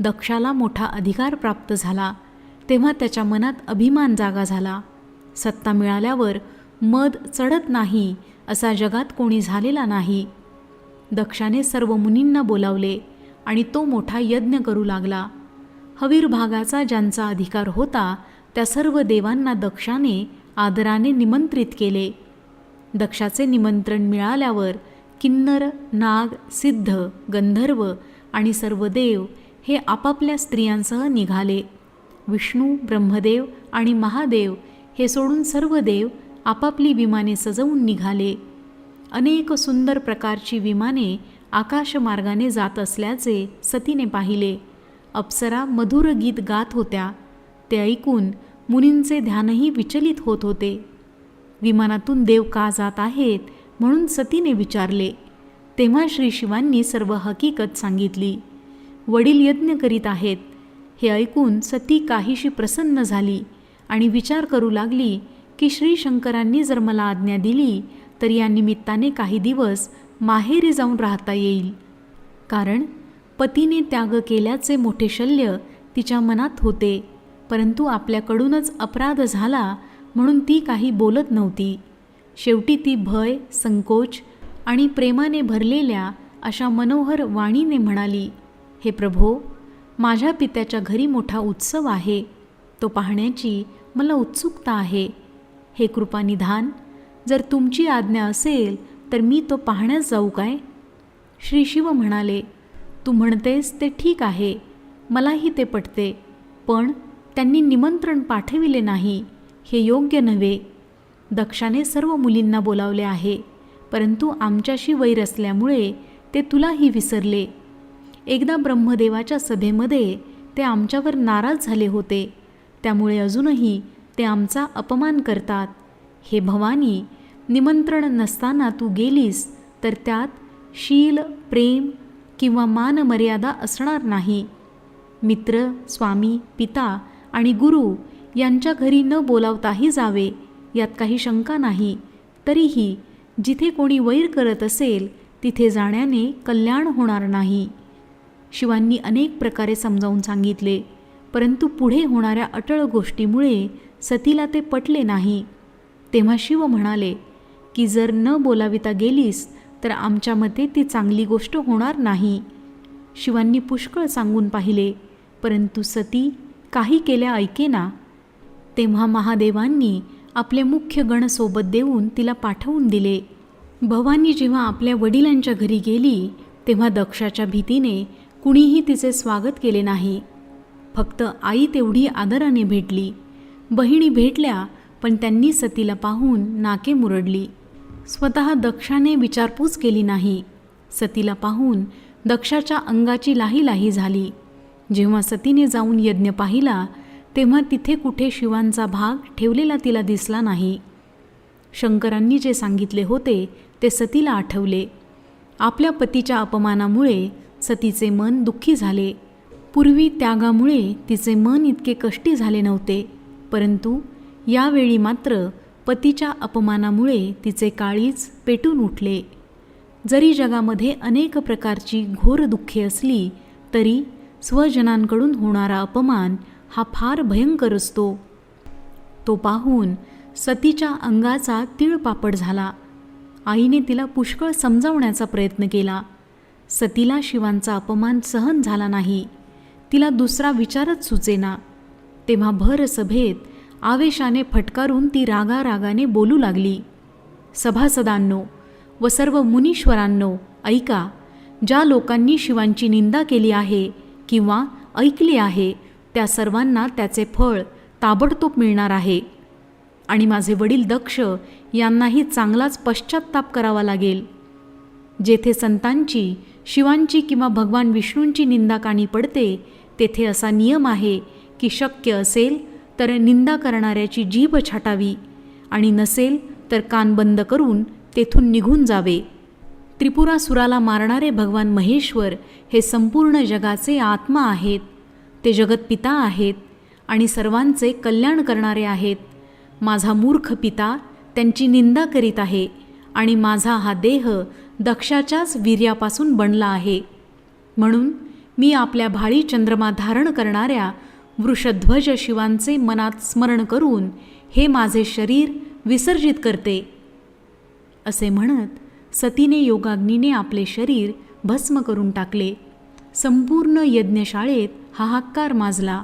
दक्षाला मोठा अधिकार प्राप्त झाला तेव्हा त्याच्या मनात अभिमान जागा झाला. सत्ता मिळाल्यावर मद चढत नाही असा जगात कोणी झालेला नाही. दक्षाने सर्व मुनींना बोलावले आणि तो मोठा यज्ञ करू लागला. हवीर भागाचा ज्यांचा अधिकार होता त्या सर्व देवांना दक्षाने आदराने निमंत्रित केले. दक्षाचे निमंत्रण मिळाल्यावर किन्नर नाग सिद्ध गंधर्व आणि सर्व देव हे आपापल्या स्त्रियांसह निघाले. विष्णू ब्रह्मदेव आणि महादेव हे सोडून सर्व देव आपापली विमाने सजवून निघाले. अनेक सुंदर प्रकारची विमाने आकाशमार्गाने जात असल्याचे सतीने पाहिले. अप्सरा मधुर गीत गात होत्या. ते ऐकून मुनींचे ध्यानही विचलित होत होते. विमानातून देव का जात आहेत म्हणून सतीने विचारले. तेव्हा श्री शिवांनी सर्व हकीकत सांगितली. वडील यज्ञ करीत आहेत. हे ऐकून सती काहीशी प्रसन्न झाली आणि विचार करू लागली की श्री शंकरांनी जर मला आज्ञा दिली तर या निमित्ताने काही दिवस माहेरी जाऊन राहता येईल. कारण पतीने त्याग केल्याचे मोठे शल्य तिच्या मनात होते परंतु आपल्याकडूनच अपराध झाला म्हणून ती काही बोलत नव्हती. शेवटी ती भय संकोच आणि प्रेमाने भरलेल्या अशा मनोहर वाणीने म्हणाली हे प्रभो माझ्या पित्याच्या घरी मोठा उत्सव आहे. तो पाहण्याची मला उत्सुकता आहे. हे कृपानिधान जर तुमची आज्ञा असेल तर मी तो पाहण्यास जाऊ काय? श्री शिव म्हणाले तू म्हणतेस ते ठीक आहे. मलाही ते पटते. पण त्यांनी निमंत्रण पाठविले नाही. हे योग्य नव्हे. दक्षाने सर्व मुलींना बोलावले आहे. परंतु आमच्याशी वैर असल्यामुळे ते तुलाही विसरले. एकदा ब्रह्मदेवाच्या सभेमध्ये ते आमच्यावर नाराज झाले होते. त्यामुळे अजूनही ते आमचा अपमान करतात. हे भवानी निमंत्रण नसताना तू गेलीस तर त्यात शील प्रेम किंवा मानमर्यादा असणार नाही. मित्र स्वामी पिता आणि गुरु यांच्या घरी न बोलावताही जावे यात काही शंका नाही. तरीही जिथे कोणी वैर करत असेल तिथे जाण्याने कल्याण होणार नाही. शिवांनी अनेक प्रकारे समजावून सांगितले. परंतु पुढे होणाऱ्या अटळ गोष्टीमुळे सतीला ते पटले नाही. तेव्हा शिव म्हणाले की जर न बोलाविता गेलीस तर आमच्यामध्ये ती चांगली गोष्ट होणार नाही. शिवांनी पुष्कळ सांगून पाहिले परंतु सती काही केल्या ऐकेना तेव्हा महादेवांनी आपले मुख्य गण सोबत देऊन तिला पाठवून दिले. भवानी जेव्हा आपल्या वडिलांच्या घरी गेली तेव्हा दक्षाच्या भीतीने कुणीही तिचे स्वागत केले नाही. फक्त आई तेवढी आदराने भेटली. बहिणी भेटल्या पण त्यांनी सतीला पाहून नाके मुरडली. स्वतः दक्षाने विचारपूस केली नाही. सतीला पाहून दक्षाच्या अंगाची लाही लाही झाली. जेव्हा सतीने जाऊन यज्ञ पाहिला तेव्हा तिथे कुठे शिवांचा भाग ठेवलेला तिला दिसला नाही. शंकरांनी जे सांगितले होते ते सतीला आठवले. आपल्या पतीच्या अपमानामुळे सतीचे मन दुःखी झाले. पूर्वी त्यागामुळे तिचे मन इतके कष्टी झाले नव्हते. परंतु यावेळी मात्र पतीच्या अपमानामुळे तिचे काळीज पेटून उठले. जरी जगामध्ये अनेक प्रकारची घोर दुःखे असली तरी स्वजनांकडून होणारा अपमान हा फार भयंकर असतो. तो पाहून सतीच्या अंगाचा तिळपापड झाला. आईने तिला पुष्कळ समजावण्याचा प्रयत्न केला. सतीला शिवांचा अपमान सहन झाला नाही. तिला दुसरा विचारच सुचेना. तेव्हा भर सभेत आवेशाने फटकारून ती रागा रागाने बोलू लागली. सभासदांनो व सर्व मुनीश्वरांनो ऐका. ज्या लोकांनी शिवांची निंदा केली आहे किंवा ऐकली आहे त्या सर्वांना त्याचे फळ ताबडतोब मिळणार आहे. आणि माझे वडील दक्ष यांनाही चांगलाच पश्चात्ताप करावा लागेल. जेथे संतांची शिवांची किंवा भगवान विष्णूंची निंदा काणी पडते तेथे असा नियम आहे की शक्य असेल तर निंदा करणाऱ्याची जीभ छाटावी आणि नसेल तर कान बंद करून तेथून निघून जावे. त्रिपुरासुराला मारणारे भगवान महेश्वर हे संपूर्ण जगाचे आत्मा आहेत. ते जगतपिता आहेत आणि सर्वांचे कल्याण करणारे आहेत. माझा मूर्ख पिता त्यांची निंदा करीत आहे आणि माझा हा देह दक्षाच्याच वीर्यापासून बनला आहे. म्हणून मी आपल्या भाळी चंद्रमा धारण करणाऱ्या वृषध्वज शिवांचे मनात स्मरण करून हे माझे शरीर विसर्जित करते. असे म्हणत सतीने योगाग्नीने आपले शरीर भस्म करून टाकले. संपूर्ण यज्ञशाळेत हाहाकार माजला.